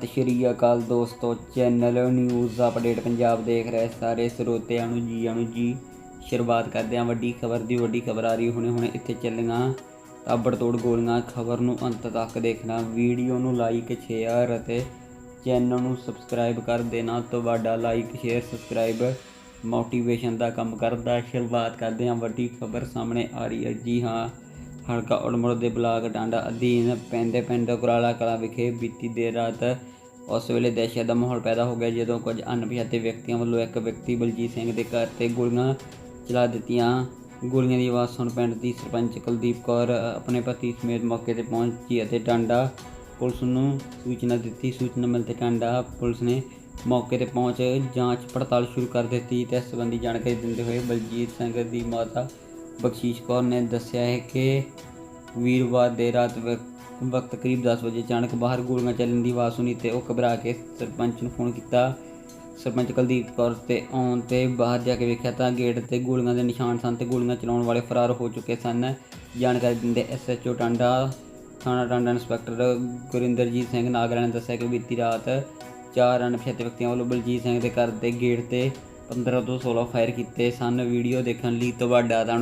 ਸਤਿ ਸ਼੍ਰੀ ਅਕਾਲ ਦੋਸਤੋ, channel news update Punjab ਦੇਖ ਰਹੇ ਸਾਰੇ ਸਰੋਤਿਆਂ ਨੂੰ ਜੀ ਆਇਆਂ ਜੀ। ਸ਼ੁਰੂਆਤ ਕਰਦੇ ਹਾਂ ਵੱਡੀ ਖਬਰ ਦੀ, ਵੱਡੀ ਖਬਰ ਆ ਰਹੀ ਹੁਣੇ ਹੁਣੇ ਇੱਥੇ ਚੱਲੀਆਂ ਤਾਬੜਤੋੜ ਗੋਲੀਆਂ। ਖਬਰ ਨੂੰ ਅੰਤ ਤੱਕ ਦੇਖਣਾ, ਵੀਡੀਓ ਨੂੰ ਲਾਈਕ ਸ਼ੇਅਰ ਅਤੇ ਚੈਨਲ ਨੂੰ ਸਬਸਕ੍ਰਾਈਬ ਕਰ ਦੇਣਾ। ਤੁਹਾਡਾ ਲਾਈਕ ਸ਼ੇਅਰ ਸਬਸਕ੍ਰਾਈਬ ਮੋਟੀਵੇਸ਼ਨ ਦਾ ਕੰਮ ਕਰਦਾ। ਸ਼ੁਰੂਆਤ ਕਰਦੇ ਹਾਂ ਵੱਡੀ ਖਬਰ ਸਾਹਮਣੇ ਆ ਰਹੀ ਹੈ। ਜੀ ਹਾਂ ਹਲਕਾ ਉੜਮੁੜ ਦੇ ਬਲਾਕ ਟਾਂਡਾ ਅਧੀਨ ਪੈਂਦੇ ਪਿੰਡ ਕੁਰਾਲਾ ਕਲਾ ਵਿਖੇ ਬੀਤੀ ਦੇਰ ਰਾਤ ਉਸ ਵੇਲੇ ਦਹਿਸ਼ਤ ਦਾ ਮਾਹੌਲ ਪੈਦਾ ਹੋ ਗਿਆ ਜਦੋਂ ਕੁਝ ਅਣਪਛਾਤੇ ਵਿਅਕਤੀਆਂ ਵੱਲੋਂ ਇੱਕ ਵਿਅਕਤੀ ਬਲਜੀਤ ਸਿੰਘ ਦੇ ਘਰ ਤੇ ਗੋਲੀਆਂ ਚਲਾ ਦਿੱਤੀਆਂ। ਗੋਲੀਆਂ ਦੀ ਆਵਾਜ਼ ਸੁਣ ਪਿੰਡ ਦੀ ਸਰਪੰਚ ਕੁਲਦੀਪ ਕੌਰ ਆਪਣੇ ਪਤੀ ਸਮੇਤ ਮੌਕੇ ਤੇ ਪਹੁੰਚੀ ਅਤੇ ਟਾਂਡਾ ਪੁਲਿਸ ਨੂੰ ਸੂਚਨਾ ਦਿੱਤੀ। ਸੂਚਨਾ ਮਿਲ ਤੇ ਟਾਂਡਾ ਪੁਲਿਸ ਨੇ ਮੌਕੇ ਤੇ ਪਹੁੰਚ ਜਾਂਚ ਪੜਤਾਲ ਸ਼ੁਰੂ ਕਰ ਦਿੱਤੀ। ਤੇ ਇਸ ਸੰਬੰਧੀ ਜਾਣਕਾਰੀ ਦਿੰਦੇ ਹੋਏ ਬਲਜੀਤ ਸਿੰਘ ਦੀ ਮਾਤਾ ਬਖਸ਼ੀਸ਼ ਕੌਰ ਨੇ ਦੱਸਿਆ ਹੈ ਕਿ ਵੀਰਵਾਰ ਦੇ ਰਾਤ ਵਕਤ ਕਰੀਬ 10 ਵਜੇ ਅਚਾਨਕ ਬਾਹਰ ਗੋਲੀਆਂ ਚੱਲਣ ਦੀ ਆਵਾਜ਼ ਸੁਣੀ ਤੇ ਉਹ ਘਬਰਾ ਕੇ ਸਰਪੰਚ ਨੂੰ ਫੋਨ ਕੀਤਾ। ਸਰਪੰਚ ਕੁਲਦੀਪ ਕੌਰ ਤੇ ਆਉਣ ਤੇ ਬਾਹਰ ਜਾ ਕੇ ਵੇਖਿਆ ਤਾਂ ਗੇਟ ਤੇ ਗੋਲੀਆਂ ਦੇ ਨਿਸ਼ਾਨ ਸਨ ਤੇ ਗੋਲੀਆਂ ਚਲਾਉਣ ਵਾਲੇ ਫਰਾਰ ਹੋ ਚੁੱਕੇ ਸਨ। ਜਾਣਕਾਰੀ ਦਿੰਦੇ ਐਸਐਚਓ ਟਾਂਡਾ ਥਾਣਾ ਟਾਂਡਾ ਇੰਸਪੈਕਟਰ ਗੁਰਿੰਦਰਜੀਤ ਸਿੰਘ ਨਾਗਰਾ ਨੇ ਦੱਸਿਆ ਕਿ ਬੀਤੀ ਰਾਤ ਚਾਰ ਅਣਪਛਾਤੇ ਵਿਅਕਤੀਆਂ ਵੱਲੋਂ ਬਲਜੀਤ ਸਿੰਘ ਦੇ ਘਰ ਦੇ ਗੇਟ ਤੇ 15 ਤੋਂ 16 ਫਾਇਰ ਕੀਤੇ ਸਨ। ਵੀਡੀਓ ਦੇਖਣ ਲਈ ਤੁਹਾਡਾ